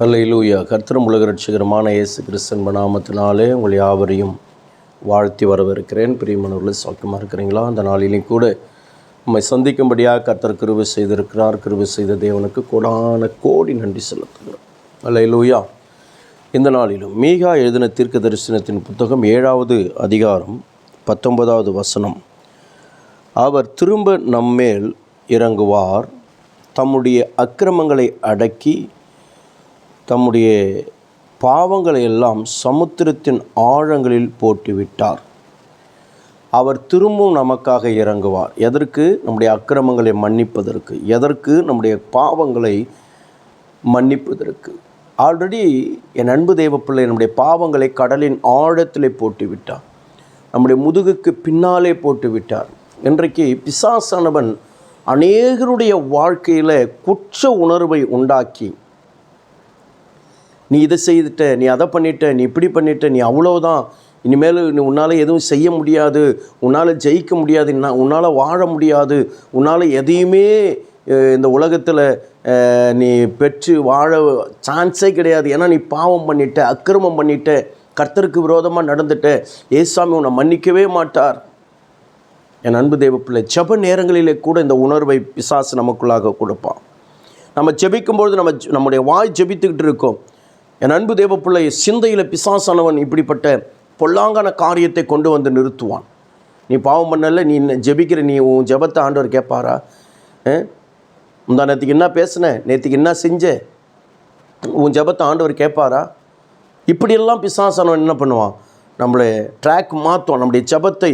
ஹல்லேலூயா கர்த்தரும் உலக ரட்சகரமான இயேசு கிறிஸ்தன் நாமத்தினாலே உங்கள் யாவரையும் வாழ்த்தி வரவிருக்கிறேன் பிரியமானவர்களே சௌக்கியமாக இருக்கிறீங்களா? அந்த நாளிலையும் கூட நம்மை சந்திக்கும்படியாக கர்த்தர் கிருவை செய்திருக்கிறார். கிருவை செய்த தேவனுக்கு கோடான கோடி நன்றி செலுத்துகிறோம். லூயா இந்த நாளிலும் மீகா எழுதின தீர்க்க தரிசனத்தின் புத்தகம் ஏழாவது அதிகாரம் பத்தொன்பதாவது வசனம். அவர் திரும்ப நம்மேல் இறங்குவார். தம்முடைய அக்கிரமங்களை அடக்கி தம்முடைய பாவங்களை எல்லாம் சமுத்திரத்தின் ஆழங்களில் போட்டுவிட்டார். அவர் திரும்பவும் நமக்காக இறங்குவார். எதற்கு? நம்முடைய அக்கிரமங்களை மன்னிப்பதற்கு. எதற்கு? நம்முடைய பாவங்களை மன்னிப்பதற்கு. ஆல்ரெடி என் அன்பு தேவப்பிள்ளை நம்முடைய பாவங்களை கடலின் ஆழத்திலே போட்டு விட்டார் நம்முடைய முதுகுக்கு பின்னாலே போட்டு விட்டார் இன்றைக்கு பிசாசானவன் அநேகருடைய வாழ்க்கையில் குற்ற உணர்வை உண்டாக்கி நீ இதை செய்துட்ட நீ அதை பண்ணிட்ட நீ இப்படி பண்ணிட்ட நீ அவ்வளோதான் இனிமேல் நீ உன்னால் எதுவும் செய்ய முடியாது. உன்னால் ஜெயிக்க முடியாது. உன்னால் வாழ முடியாது. உன்னால் எதையுமே இந்த உலகத்தில் நீ பெற்று வாழ சான்ஸே கிடையாது. ஏன்னா நீ பாவம் பண்ணிட்ட அக்கிரமம் பண்ணிட்ட கர்த்தருக்கு விரோதமாக நடந்துட்ட. ஏசாமி உன்னை மன்னிக்கவே மாட்டார். என் அன்பு தேவப்பிள்ளை ஜப நேரங்களிலே கூட இந்த உணர்வை பிசாசு நமக்குள்ளாக கொடுப்பான். நம்ம ஜெபிக்கும்பொழுது நம்ம ஜெ- நம்முடைய வாய் ஜெபித்துக்கிட்டு இருக்கோம். என் அன்பு தேவ பிள்ளை சிந்தையில் பிசாசானவன் இப்படிப்பட்ட பொல்லாங்கான காரியத்தை கொண்டு வந்து நிறுத்துவான். நீ பாவம் பண்ணல நீ ஜெபிக்கிற நீ உன் ஜெபத்தை ஆண்டவர் கேட்பாரா? முந்தா நேற்றுக்கு என்ன பேசின? நேற்றுக்கு என்ன செஞ்ச? உன் ஜெபத்தை ஆண்டவர் கேட்பாரா? இப்படியெல்லாம் பிசாசானவன் என்ன பண்ணுவான்? நம்மளை ட்ராக் மாற்றுவான் நம்முடைய ஜெபத்தை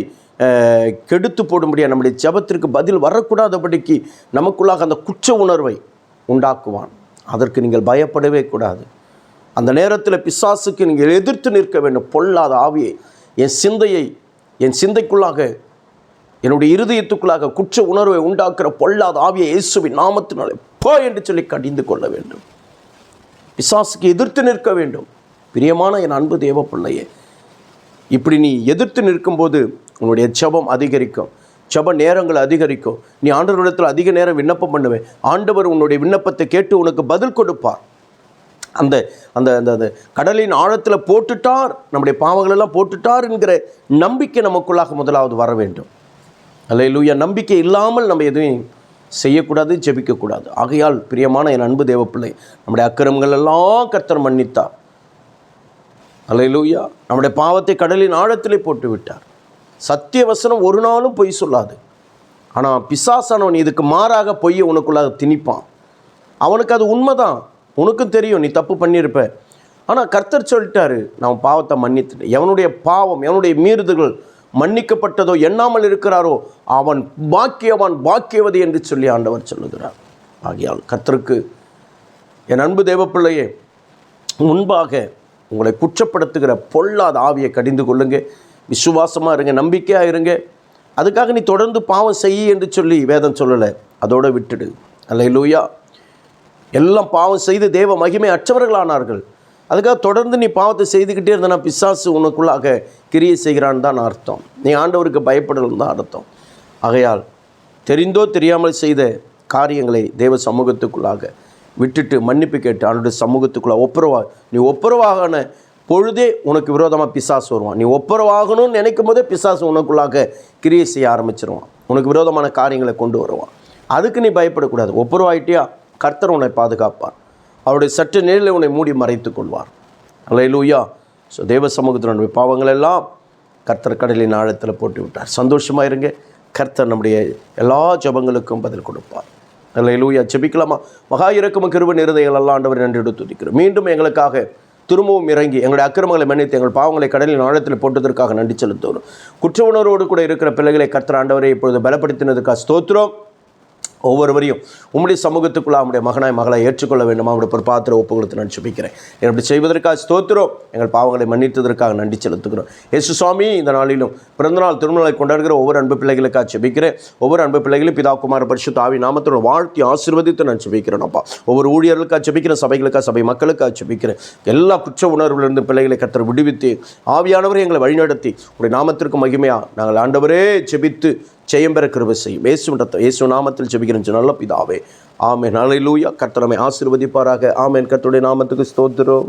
கெடுத்து போடும்படியா நம்முடைய ஜெபத்திற்கு பதில் வரக்கூடாதபடிக்கு நமக்குள்ளாக அந்த குற்ற உணர்வை உண்டாக்குவான். அதற்கு நீங்கள் பயப்படவே கூடாது. அந்த நேரத்தில் பிசாசுக்கு நீங்கள் எதிர்த்து நிற்க வேண்டும். பொல்லாத ஆவியை என் சிந்தையை என் சிந்தைக்குள்ளாக என்னுடைய இருதயத்துக்குள்ளாக குற்ற உணர்வை உண்டாக்குற பொல்லாத ஆவியை இயேசுவின் நாமத்தினாலே போ என்று சொல்லி கடிந்து கொள்ள வேண்டும். பிசாசுக்கு எதிர்த்து நிற்க வேண்டும். பிரியமான என் அன்பு தேவ பிள்ளையே இப்படி நீ எதிர்த்து நிற்கும்போது உன்னுடைய ஜெபம் அதிகரிக்கும். ஜப நேரங்கள் அதிகரிக்கும். நீ ஆண்டவரிடத்தில் அதிக நேரம் விண்ணப்பம் பண்ணுவேன். ஆண்டவர் உன்னுடைய விண்ணப்பத்தை கேட்டு உனக்கு பதில் கொடுப்பார். அந்த அந்த அந்த அந்த கடலின் ஆழத்தில் போட்டுட்டார். நம்முடைய பாவங்களெல்லாம் போட்டுட்டார் என்கிற நம்பிக்கை நமக்குள்ளாக முதலாவது வர வேண்டும். அல்லேலூயா நம்பிக்கை இல்லாமல் நம்ம எதுவும் செய்யக்கூடாது ஜெபிக்கக்கூடாது. ஆகையால் பிரியமான என் அன்பு தேவப்பிள்ளை நம்முடைய அக்கிரமங்கள் எல்லாம் கர்த்தர் மன்னித்தார். அல்லேலூயா நம்முடைய பாவத்தை கடலின் ஆழத்திலே போட்டு விட்டார் சத்திய வசனம் ஒரு நாளும் பொய் சொல்லாது. ஆனால் பிசாசானவன் இதுக்கு மாறாக பொய்யை உனக்குள்ளாக திணிப்பான். அவனுக்கு அது உண்மைதான். உனக்கும் தெரியும் நீ தப்பு பண்ணியிருப்ப. ஆனால் கர்த்தர் சொல்லிட்டாரு நான் பாவத்தை மன்னித்து எவனுடைய பாவம் எவனுடைய மீறுதல்கள் மன்னிக்கப்பட்டதோ எண்ணாமல் இருக்கிறாரோ அவன் பாக்கியவான் பாக்கியவதி என்று சொல்லி ஆண்டவர் சொல்லுகிறார். ஆகையால் கர்த்தருக்கு என் அன்பு தேவப்பிள்ளையே முன்பாக உங்களை குற்றப்படுத்துகிற பொல்லாத ஆவியை கடிந்து கொள்ளுங்க. விசுவாசமாக இருங்க நம்பிக்கையாக இருங்க. அதுக்காக நீ தொடர்ந்து பாவம் செய் என்று சொல்லி வேதம் சொல்லலை. அதோடு விட்டுடு. அல்லேலூயா. எல்லாம் பாவம் செய்து தேவ மகிமை அற்றவர்களானார்கள். அதுக்காக தொடர்ந்து நீ பாவத்தை செய்துக்கிட்டே இருந்தனா பிசாசு உனக்குள்ளாக கிரியை செய்கிறான்னு தான் அர்த்தம். நீ ஆண்டவருக்கு பயப்படணும் தான் அர்த்தம். ஆகையால் தெரிந்தோ தெரியாமல் செய்த காரியங்களை தேவ சமூகத்துக்குள்ளாக விட்டுட்டு மன்னிப்பு கேட்டு அவனுடைய சமூகத்துக்குள்ள ஒப்புரவா நீ ஒப்புரவாகன பொழுதே உனக்கு விரோதமாக பிசாசு வருவான். நீ ஒப்புரவாகணும்னு நினைக்கும் போதே பிசாசு உனக்குள்ளாக கிரியை செய்ய ஆரம்பிச்சிருவான். உனக்கு விரோதமான காரியங்களை கொண்டு வருவான். அதுக்கு நீ பயப்படக்கூடாது. ஒப்புரவாயிட்டியா? கர்த்தர் உன்னை பாதுகாப்பார். அவருடைய சற்று நேரில் உன்னை மூடி மறைத்து கொள்வார். அல்லேலூயா. ஸோ தேவ சமூகத்தில் நம்முடைய பாவங்கள் எல்லாம் கர்த்தர் கடலின் ஆழத்தில் போட்டு விட்டார் சந்தோஷமாக இருங்க. கர்த்தர் நம்முடைய எல்லா ஜெபங்களுக்கும் பதில் கொடுப்பார். அல்லேலூயா. ஜெபிக்கலாமா? மகா இறக்கமும் கிருப நிறுதைகள் எல்லாம் ஆண்டவர் நன்றி எடுத்து துதிக்கிறோம். மீண்டும் எங்களுக்காக திரும்பவும் இறங்கி எங்களுடைய அக்கிரமங்களை மன்னித்து எங்கள் பாவங்களை கடலின் ஆழத்தில் போட்டதற்காக நன்றி செலுத்துகிறோம். குற்ற உணர்வோடு கூட இருக்கிற பிள்ளைகளை கர்த்தர் ஆண்டவரை இப்பொழுது பலப்படுத்தினதுக்காக ஸ்தோத்திரம். ஒவ்வொருவரையும் உம்முடைய சமூகத்துக்குள்ள அவனுடைய மகனாய் மகளை ஏற்றுக்கொள்ள வேண்டும். அவருடைய பொறுப்பாத்திர ஒப்பு கொடுத்து நான் சுபிக்கிறேன் அப்படி செய்வதற்காக ஸ்தோத்திரம். எங்கள் பாவங்களை மன்னித்ததற்காக நன்றி செலுத்துகிறோம். இயேசு சுவாமி இந்த நாளிலும் பிறந்தநாள் திருமணங்களை கொண்டாடுகிற ஒவ்வொரு அன்பு பிள்ளைகளுக்காக செபிக்கிறேன் ஒவ்வொரு அன்பு பிள்ளைகளும் பிதா குமார பரிசு ஆவி நாமத்தோட வாழ்த்தி ஆசீர்வதித்து நான் செபிக்கிறேன் அப்பா. ஒவ்வொரு ஊழியர்களுக்காக செபிக்கிறேன் சபைகளுக்காக சபை மக்களுக்காக செபிக்கிறேன் எல்லா குற்ற உணர்வுகளிலிருந்து பிள்ளைகளை கத்தர் விடுவித்து ஆவியானவரை எங்களை வழிநடத்தி உடைய நாமத்திற்கு மகிமையாக நாங்கள் ஆண்டவரே செபித்து ஜெயம் கிருபை செய்யும். இயேசு இயேசு நாமத்தில் ஜெபிக்கிறேன் நல்ல பிதாவே. ஆமேன். ஹalleluya. கர்த்தர் நம்மை ஆசீர்வதிப்பாராக. ஆமென். கர்த்தருடைய நாமத்துக்கு ஸ்தோத்திரம்.